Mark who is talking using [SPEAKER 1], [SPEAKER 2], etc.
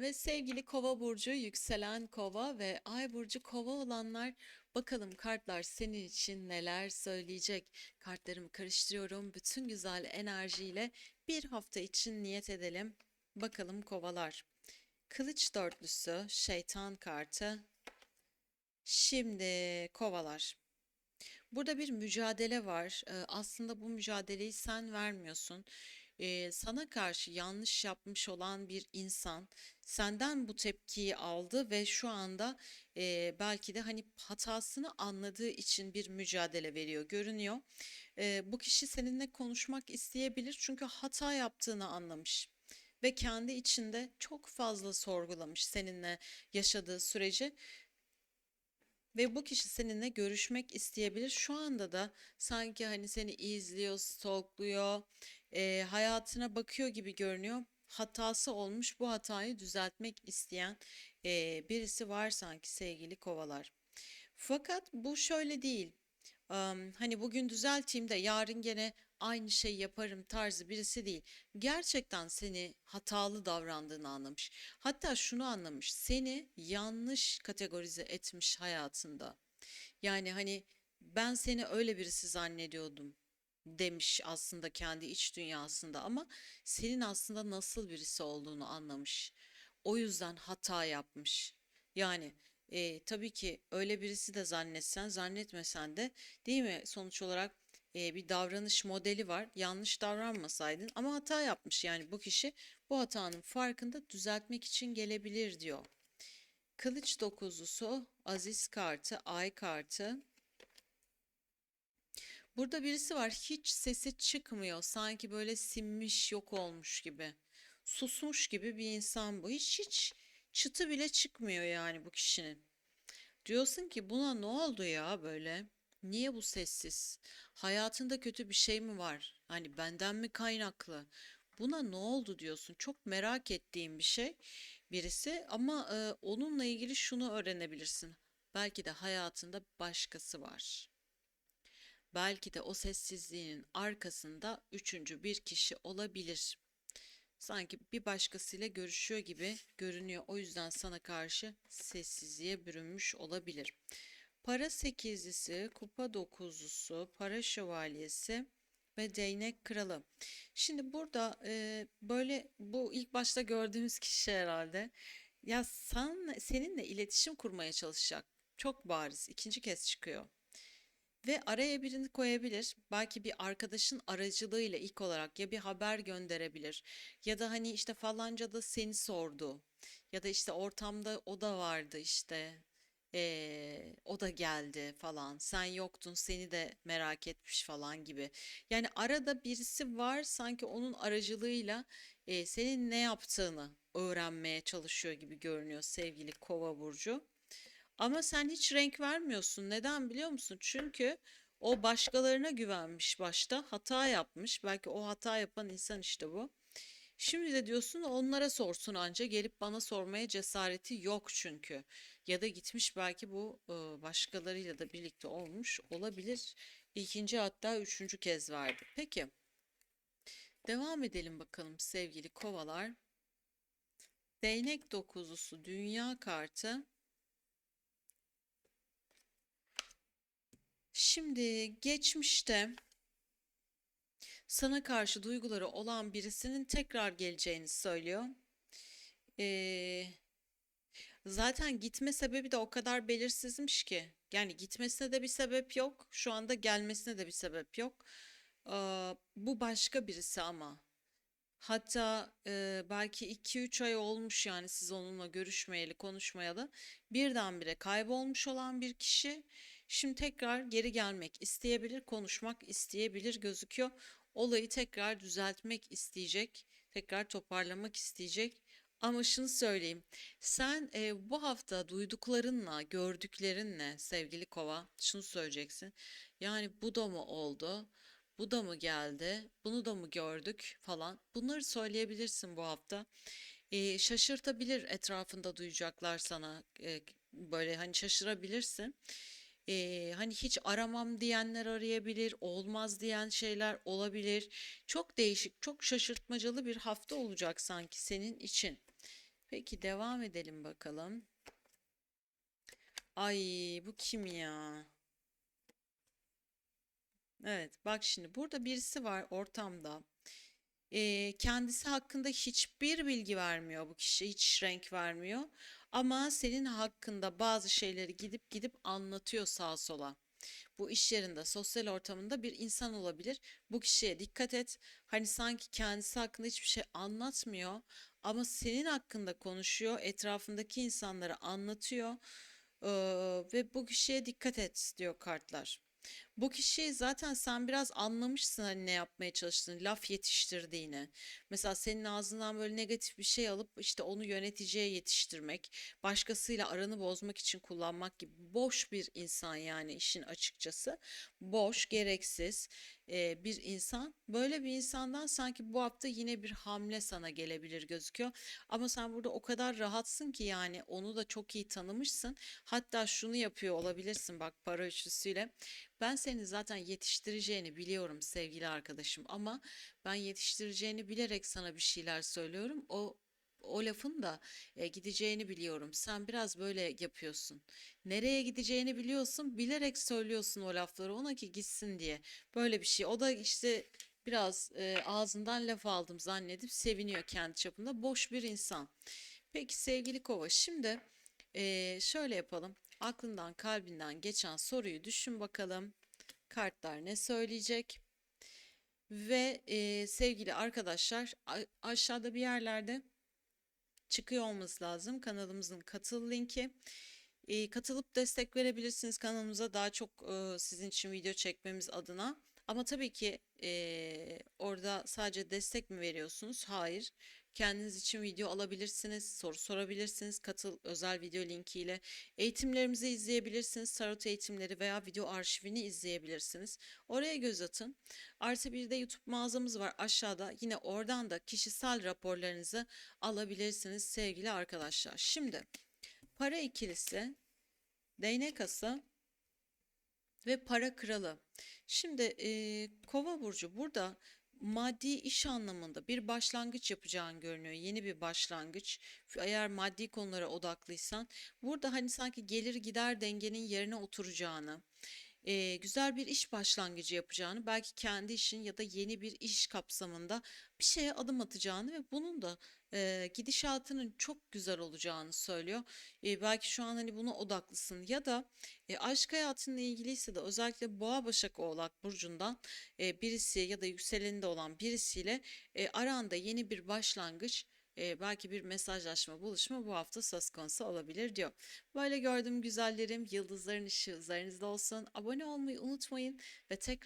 [SPEAKER 1] Ve sevgili Kova burcu, yükselen Kova ve Ay burcu Kova olanlar bakalım kartlar senin için neler söyleyecek. Kartlarımı karıştırıyorum. Bütün güzel enerjiyle bir hafta için niyet edelim. Bakalım Kovalar. Kılıç dörtlüsü, şeytan kartı. Şimdi Kovalar. Burada bir mücadele var. Ee, aslında bu mücadeleyi sen vermiyorsun. Ee, sana karşı yanlış yapmış olan bir insan senden bu tepkiyi aldı ve şu anda e, belki de hani hatasını anladığı için bir mücadele veriyor görünüyor. Ee, bu kişi seninle konuşmak isteyebilir çünkü hata yaptığını anlamış ve kendi içinde çok fazla sorgulamış seninle yaşadığı süreci ve bu kişi seninle görüşmek isteyebilir. Şu anda da sanki hani seni izliyor, stalkluyor, e, hayatına bakıyor gibi görünüyor. Hatası olmuş, bu hatayı düzeltmek isteyen e, birisi var sanki sevgili kovalar. Fakat bu şöyle değil. Am, hani bugün düzelteyim de yarın gene aynı şeyi yaparım tarzı birisi değil. Gerçekten seni hatalı davrandığını anlamış. Hatta şunu anlamış. Seni yanlış kategorize etmiş hayatında. Yani hani ben seni öyle birisi zannediyordum demiş aslında kendi iç dünyasında ama senin aslında nasıl birisi olduğunu anlamış. O yüzden hata yapmış. Yani e, tabii ki öyle birisi de zannetsen zannetmesen de değil mi? Sonuç olarak e, bir davranış modeli var. Yanlış davranmasaydın ama hata yapmış. Yani bu kişi bu hatanın farkında düzeltmek için gelebilir diyor. Kılıç dokuzlusu, Aziz kartı, Ay kartı. Burada birisi var hiç sesi çıkmıyor. Sanki böyle sinmiş yok olmuş gibi. Susmuş gibi bir insan bu. Hiç hiç çıtı bile çıkmıyor yani bu kişinin. Diyorsun ki buna ne oldu ya böyle? Niye bu sessiz? Hayatında kötü bir şey mi var? Hani benden mi kaynaklı? Buna ne oldu diyorsun. Çok merak ettiğim bir şey birisi ama e, onunla ilgili şunu öğrenebilirsin. Belki de hayatında başkası var. Belki de o sessizliğinin arkasında üçüncü bir kişi olabilir. Sanki bir başkasıyla görüşüyor gibi görünüyor. O yüzden sana karşı sessizliğe bürünmüş olabilir. Para sekizlisi, kupa dokuzlusu, para şövalyesi ve değnek kralı. Şimdi burada e, böyle bu ilk başta gördüğümüz kişi herhalde. Ya sen, seninle iletişim kurmaya çalışacak. Çok bariz. ikinci kez çıkıyor. Ve araya birini koyabilir. Belki bir arkadaşın aracılığıyla ilk olarak ya bir haber gönderebilir ya da hani işte falanca da seni sordu ya da işte ortamda o da vardı işte eee, o da geldi falan sen yoktun seni de merak etmiş falan gibi. Yani arada birisi var sanki onun aracılığıyla eee, senin ne yaptığını öğrenmeye çalışıyor gibi görünüyor sevgili Kova burcu. Ama sen hiç renk vermiyorsun. Neden biliyor musun? Çünkü o başkalarına güvenmiş başta, hata yapmış. Belki o hata yapan insan işte bu. Şimdi de diyorsun onlara sorsun anca gelip bana sormaya cesareti yok çünkü. Ya da gitmiş belki bu başkalarıyla da birlikte olmuş olabilir. İkinci hatta üçüncü kez verdi. Peki devam edelim bakalım sevgili kovalar. Değnek dokuzlusu dünya kartı. Şimdi geçmişte sana karşı duyguları olan birisinin tekrar geleceğini söylüyor. Ee, zaten gitme sebebi de o kadar belirsizmiş ki. Yani gitmesine de bir sebep yok. Şu anda gelmesine de bir sebep yok. Aa, bu başka birisi ama. Hatta e, belki iki üç ay olmuş yani siz onunla görüşmeyeli, konuşmayalı. Birdenbire kaybolmuş olan bir kişi. Şimdi tekrar geri gelmek isteyebilir, konuşmak isteyebilir gözüküyor. Olayı tekrar düzeltmek isteyecek, tekrar toparlamak isteyecek. Ama şunu söyleyeyim. Sen e, bu hafta duyduklarınla, gördüklerinle sevgili Kova şunu söyleyeceksin. Yani bu da mı oldu? Bu da mı geldi? Bunu da mı gördük falan. Bunları söyleyebilirsin bu hafta. E, şaşırtabilir etrafında duyacaklar sana. E, böyle hani şaşırabilirsin. Eee, hani hiç aramam diyenler arayabilir, olmaz diyen şeyler olabilir. Çok değişik, çok şaşırtmacalı bir hafta olacak sanki senin için. Peki devam edelim bakalım. Ay bu kim ya? Evet bak şimdi burada birisi var ortamda. Ee, kendisi hakkında hiçbir bilgi vermiyor bu kişi hiç renk vermiyor. Ama senin hakkında bazı şeyleri gidip gidip anlatıyor sağa sola. Bu iş yerinde, sosyal ortamında bir insan olabilir. Bu kişiye dikkat et. Hani sanki kendisi hakkında hiçbir şey anlatmıyor ama senin hakkında konuşuyor, etrafındaki insanlara anlatıyor. Ee, ve bu kişiye dikkat et diyor kartlar. Bu kişiyi zaten sen biraz anlamışsın hani ne yapmaya çalıştığını, laf yetiştirdiğini. Mesela senin ağzından böyle negatif bir şey alıp işte onu yöneticiye yetiştirmek, başkasıyla aranı bozmak için kullanmak gibi boş bir insan yani işin açıkçası. Boş, gereksiz bir insan. Böyle bir insandan sanki bu hafta yine bir hamle sana gelebilir gözüküyor. Ama sen burada o kadar rahatsın ki yani onu da çok iyi tanımışsın. Hatta şunu yapıyor olabilirsin bak para üçlüsüyle. Ben senin zaten yetiştireceğini biliyorum sevgili arkadaşım ama ben yetiştireceğini bilerek sana bir şeyler söylüyorum. O o lafın da e, gideceğini biliyorum. Sen biraz böyle yapıyorsun. Nereye gideceğini biliyorsun, bilerek söylüyorsun o lafları ona ki gitsin diye. Böyle bir şey. O da işte biraz e, ağzından laf aldım zannedip seviniyor kendi çapında. Boş bir insan. Peki sevgili Kova, şimdi e, şöyle yapalım. Aklından, kalbinden geçen soruyu düşün bakalım. Kartlar ne söyleyecek? Ve e, sevgili arkadaşlar aşağıda bir yerlerde çıkıyor olması lazım kanalımızın katıl linki. E, katılıp destek verebilirsiniz kanalımıza daha çok e, sizin için video çekmemiz adına. Ama tabii ki e, orada sadece destek mi veriyorsunuz? Hayır. Kendiniz için video alabilirsiniz, soru sorabilirsiniz, katıl özel video linkiyle. Eğitimlerimizi izleyebilirsiniz, tarot eğitimleri veya video arşivini izleyebilirsiniz. Oraya göz atın. Artı bir de YouTube mağazamız var aşağıda. Yine oradan da kişisel raporlarınızı alabilirsiniz sevgili arkadaşlar. Şimdi para ikilisi, değnek ası ve para kralı. Şimdi eee, Kova burcu burada maddi iş anlamında bir başlangıç yapacağın görünüyor. Yeni bir başlangıç. Eğer maddi konulara odaklıysan burada hani sanki gelir gider dengenin yerine oturacağını, eee, güzel bir iş başlangıcı yapacağını, belki kendi işin ya da yeni bir iş kapsamında bir şeye adım atacağını ve bunun da eee, gidişatının çok güzel olacağını söylüyor. Eee, belki şu an hani buna odaklısın ya da e, aşk hayatınla ilgiliyse de özellikle Boğa Başak Oğlak burcundan e, birisi ya da yükseleninde olan birisiyle e, aranda yeni bir başlangıç e, belki bir mesajlaşma, buluşma bu hafta söz konusu olabilir diyor. Böyle gördüğüm güzellerim, yıldızların ışığı üzerinizde olsun. Abone olmayı unutmayın ve tekrar